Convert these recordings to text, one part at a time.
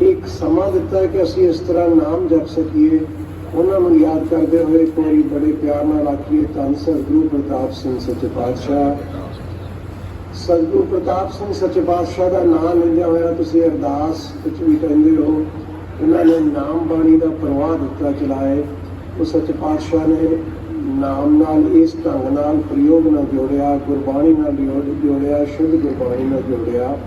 ਇੱਕ ਸਮਾਂ ਦਿੱਤਾ ਕਿ ਅਸੀਂ ਇਸ ਤਰ੍ਹਾਂ ਨਾਮ ਜਪ ਸਕੀਏ। ਉਹਨਾਂ ਨੂੰ ਯਾਦ ਕਰਦੇ ਹੋਏ ਕੋਈ ਬੜੇ ਪਿਆਰ ਨਾਲ ਆਖੀਏ, ਧੰਨ ਸਤਿਗੁਰੂ ਪ੍ਰਤਾਪ ਸਿੰਘ ਸੱਚੇ ਪਾਤਸ਼ਾਹ। ਸਤਿਗੁਰੂ ਪ੍ਰਤਾਪ ਸਿੰਘ ਸੱਚੇ ਪਾਤਸ਼ਾਹ ਦਾ ਨਾਮ ਲੈਂਦਿਆਂ ਹੋਇਆ ਤੁਸੀਂ ਅਰਦਾਸ ਵਿੱਚ ਵੀ ਕਹਿੰਦੇ ਹੋ, ਇਹਨਾਂ ਨੇ ਨਾਮ ਬਾਣੀ ਦਾ ਪ੍ਰਵਾਹ ਦਿੱਤਾ, ਚਲਾਏ। ਉਹ ਸੱਚੇ ਪਾਤਸ਼ਾਹ ਨੇ ਨਾਮ ਨਾਲ ਇਸ ਢੰਗ ਨਾਲ ਪ੍ਰਯੋਗ ਨਾਲ ਜੋੜਿਆ, ਗੁਰਬਾਣੀ ਨਾਲ ਜੋੜ- ਜੋੜਿਆ ਸ਼ੁੱਧ ਗੁਰਬਾਣੀ ਨਾਲ ਜੋੜਿਆ।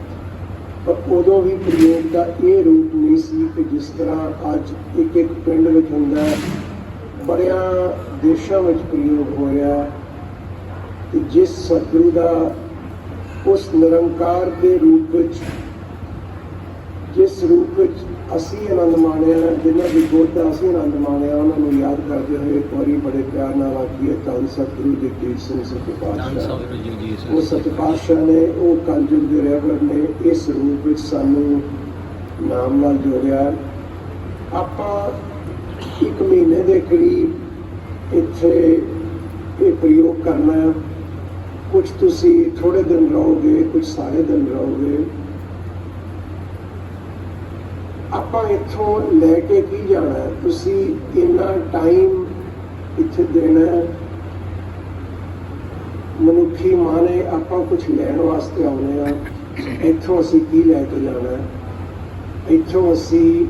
ਪਰ ਉਦੋਂ ਵੀ ਪ੍ਰਯੋਗ ਦਾ ਇਹ ਰੂਪ ਨਹੀਂ ਸੀ ਕਿ ਜਿਸ ਤਰ੍ਹਾਂ ਅੱਜ ਇੱਕ ਇੱਕ ਪਿੰਡ ਵਿੱਚ ਹੁੰਦਾ ਹੈ। ਬੜਿਆਂ ਦੇਸ਼ਾਂ ਵਿੱਚ ਪ੍ਰਯੋਗ ਹੋ ਰਿਹਾ ਹੈ ਜਿਸ ਸਤਿਗੁਰੂ ਦਾ ਉਸ ਨਿਰੰਕਾਰ ਦੇ ਰੂਪ ਵਿੱਚ, ਜਿਸ ਰੂਪ ਵਿੱਚ ਅਸੀਂ ਆਨੰਦ ਮਾਣਿਆ ਜਿਨ੍ਹਾਂ ਦੀ ਦਾ ਅਸੀਂ ਆਨੰਦ ਮਾਣਿਆ ਉਹਨਾਂ ਨੂੰ ਯਾਦ ਕਰਦੇ ਹੋਏ ਇੱਕ ਵਾਰੀ ਬੜੇ ਪਿਆਰ ਨਾਲ ਆਖੀਏ ਧੰਨ ਸਤਿਗੁਰੂ ਜਗਦੀਸ਼ ਸਿੰਘ ਸੱਚੇ ਪਾਤਸ਼ਾਹ। ਜੀ ਉਹ ਸੱਚ ਪਾਤਸ਼ਾਹ ਨੇ ਉਹ ਕਲਯੁਗ ਦੇ ਰਹਿਬਰ ਨੇ ਇਸ ਰੂਪ ਵਿੱਚ ਸਾਨੂੰ ਨਾਮ ਨਾਲ ਜੋੜਿਆ। ਆਪਾਂ ਇੱਕ ਮਹੀਨੇ ਦੇ ਕਰੀਬ ਇੱਥੇ ਇਹ ਪ੍ਰਯੋਗ ਕਰਨਾ ਕੁਝ ਤੁਸੀਂ ਥੋੜੇ ਦਿਨ ਰਹੋਗੇ ਕੁਝ ਸਾਰੇ ਦਿਨ ਰਹੋਗੇ। ਆਪਾਂ ਇੱਥੋਂ ਲੈ ਕੇ ਕੀ ਜਾਣਾ? ਤੁਸੀਂ ਇੰਨਾ ਟਾਈਮ ਇੱਥੇ ਦੇਣਾ ਹੈ। ਮਨੁੱਖੀ ਮਾਨੇ ਆਪਾਂ ਕੁਝ ਲੈਣ ਵਾਸਤੇ ਆਉਨੇ ਆ ਇੱਥੋਂ ਅਸੀਂ ਕੀ ਲੈ ਕੇ ਜਾਣਾ ਇੱਥੋਂ ਅਸੀਂ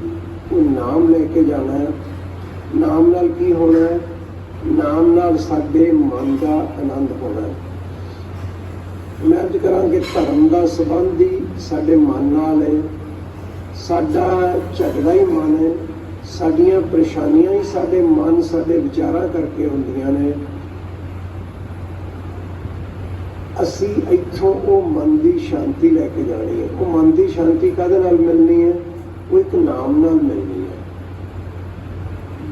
ਉਹ ਨਾਮ ਲੈ ਕੇ ਜਾਣਾ ਨਾਮ ਨਾਲ ਕੀ ਹੋਣਾ ਨਾਮ ਨਾਲ ਸਾਡੇ ਮਨ ਦਾ ਆਨੰਦ ਹੋਣਾ ਮੈਂ ਅੱਜ ਕਰਾਂਗੇ ਧਰਮ ਦਾ ਸੰਬੰਧ ਹੀ ਸਾਡੇ ਮਨ ਨਾਲ ਹੈ। ਸਾਡਾ ਝਗੜਾ ਹੀ ਮਨ ਹੈ। ਸਾਡੀਆਂ ਪਰੇਸ਼ਾਨੀਆਂ ਹੀ ਸਾਡੇ ਮਨ, ਸਾਡੇ ਵਿਚਾਰਾਂ ਕਰਕੇ ਹੁੰਦੀਆਂ ਨੇ। ਅਸੀਂ ਇੱਥੋਂ ਉਹ ਮਨ ਦੀ ਸ਼ਾਂਤੀ ਲੈ ਕੇ ਜਾਣੀ ਹੈ। ਉਹ ਮਨ ਦੀ ਸ਼ਾਂਤੀ ਕਾਹਦੇ ਨਾਲ ਮਿਲਣੀ ਹੈ? ਉਹ ਇੱਕ ਨਾਮ ਨਾਲ ਮਿਲਣੀ ਹੈ।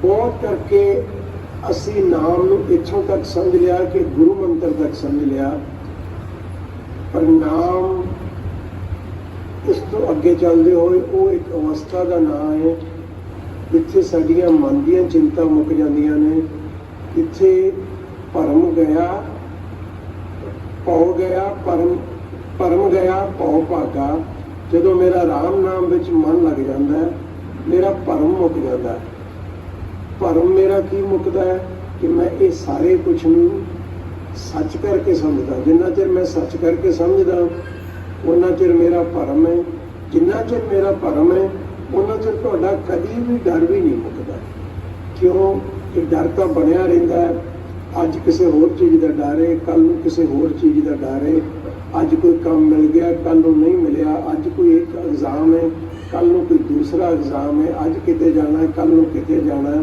ਬਹੁਤ ਕਰਕੇ ਅਸੀਂ ਨਾਮ ਨੂੰ ਇੱਥੋਂ ਤੱਕ ਸਮਝ ਲਿਆ ਕਿ ਗੁਰੂ ਮੰਤਰ ਤੱਕ ਸਮਝ ਲਿਆ। ਪਰ ਨਾਮ ਇਸ ਤੋਂ ਅੱਗੇ ਚੱਲਦੇ ਹੋਏ ਉਹ ਇੱਕ ਅਵਸਥਾ ਦਾ ਨਾਂ ਹੈ, ਜਿੱਥੇ ਸਾਡੀਆਂ ਮਨ ਦੀਆਂ ਚਿੰਤਾ ਮੁੱਕ ਜਾਂਦੀਆਂ ਨੇ, ਜਿੱਥੇ ਭਰਮ ਗਿਆ ਪਉ ਗਿਆ ਪਰਮ ਪਰਮ ਗਿਆ ਪਉ ਭਾਗਾ। ਜਦੋਂ ਮੇਰਾ RAM ਨਾਮ ਵਿੱਚ ਮਨ ਲੱਗ ਜਾਂਦਾ ਹੈ, ਮੇਰਾ ਭਰਮ ਮੁੱਕ ਜਾਂਦਾ ਹੈ। ਭਰਮ ਮੇਰਾ ਕੀ ਮੁੱਕਦਾ ਹੈ? ਕਿ ਮੈਂ ਇਹ ਸਾਰੇ ਕੁਝ ਨੂੰ ਸੱਚ ਕਰਕੇ ਸਮਝਦਾ। ਜਿੰਨਾ ਚਿਰ ਮੈਂ ਸੱਚ ਕਰਕੇ ਸਮਝਦਾ ਉਹਨਾਂ ਚਿਰ ਮੇਰਾ ਭਰਮ ਹੈ। ਜਿੰਨਾ ਚਿਰ ਮੇਰਾ ਭਰਮ ਹੈ, ਉਹਨਾਂ ਚਿਰ ਤੁਹਾਡਾ ਕਦੀ ਵੀ ਡਰ ਵੀ ਨਹੀਂ ਮੁੱਕਦਾ। ਕਿਉਂ? ਇਹ ਡਰ ਤਾਂ ਬਣਿਆ ਰਹਿੰਦਾ ਹੈ। ਅੱਜ ਕਿਸੇ ਹੋਰ ਚੀਜ਼ ਦਾ ਡਰ ਹੈ ਕੱਲ ਨੂੰ ਕਿਸੇ ਹੋਰ ਚੀਜ਼ ਦਾ ਡਰ ਹੈ। ਅੱਜ ਕੋਈ ਕੰਮ ਮਿਲ ਗਿਆ ਕੱਲ ਨੂੰ ਨਹੀਂ ਮਿਲਿਆ। ਅੱਜ ਕੋਈ ਇੱਕ ਐਗਜ਼ਾਮ ਹੈ ਕੱਲ ਨੂੰ ਕੋਈ ਦੂਸਰਾ ਐਗਜ਼ਾਮ ਹੈ। ਅੱਜ ਕਿਤੇ ਜਾਣਾ ਹੈ ਕੱਲ ਨੂੰ ਕਿਤੇ ਜਾਣਾ ਹੈ।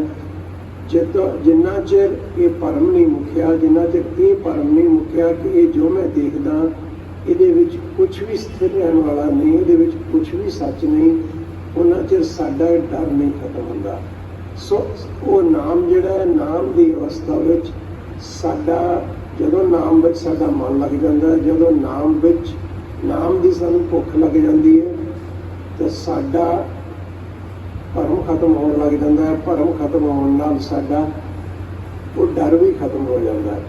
ਜਦੋਂ ਜਿੰਨਾ ਚਿਰ ਇਹ ਭਰਮ ਨਹੀਂ ਮੁੱਕਿਆ, ਜਿੰਨਾ ਚਿਰ ਇਹ ਭਰਮ ਨਹੀਂ ਮੁੱਕਿਆ ਕਿ ਇਹ ਜੋ ਮੈਂ ਦੇਖਦਾ ਇਹਦੇ ਵਿੱਚ ਕੁਝ ਵੀ ਸਥਿਰ ਰਹਿਣ ਵਾਲਾ ਨਹੀਂ, ਇਹਦੇ ਵਿੱਚ ਕੁਝ ਵੀ ਸੱਚ ਨਹੀਂ, ਉਹਨਾਂ ਚਿਰ ਸਾਡਾ ਡਰ ਨਹੀਂ ਖਤਮ ਹੁੰਦਾ। ਸੋ ਉਹ ਨਾਮ ਜਿਹੜਾ ਹੈ, ਨਾਮ ਦੀ ਅਵਸਥਾ ਵਿੱਚ ਸਾਡਾ, ਜਦੋਂ ਨਾਮ ਵਿੱਚ ਸਾਡਾ ਮਨ ਲੱਗ ਜਾਂਦਾ ਜਦੋਂ ਨਾਮ ਵਿੱਚ, ਨਾਮ ਦੀ ਸਾਨੂੰ ਭੁੱਖ ਲੱਗ ਜਾਂਦੀ ਹੈ, ਤਾਂ ਸਾਡਾ ਭਰਮ ਖਤਮ ਹੋਣ ਲੱਗ ਜਾਂਦਾ ਹੈ। ਭਰਮ ਖਤਮ ਹੋਣ ਨਾਲ ਸਾਡਾ ਉਹ ਡਰ ਵੀ ਖਤਮ ਹੋ ਜਾਂਦਾ ਹੈ।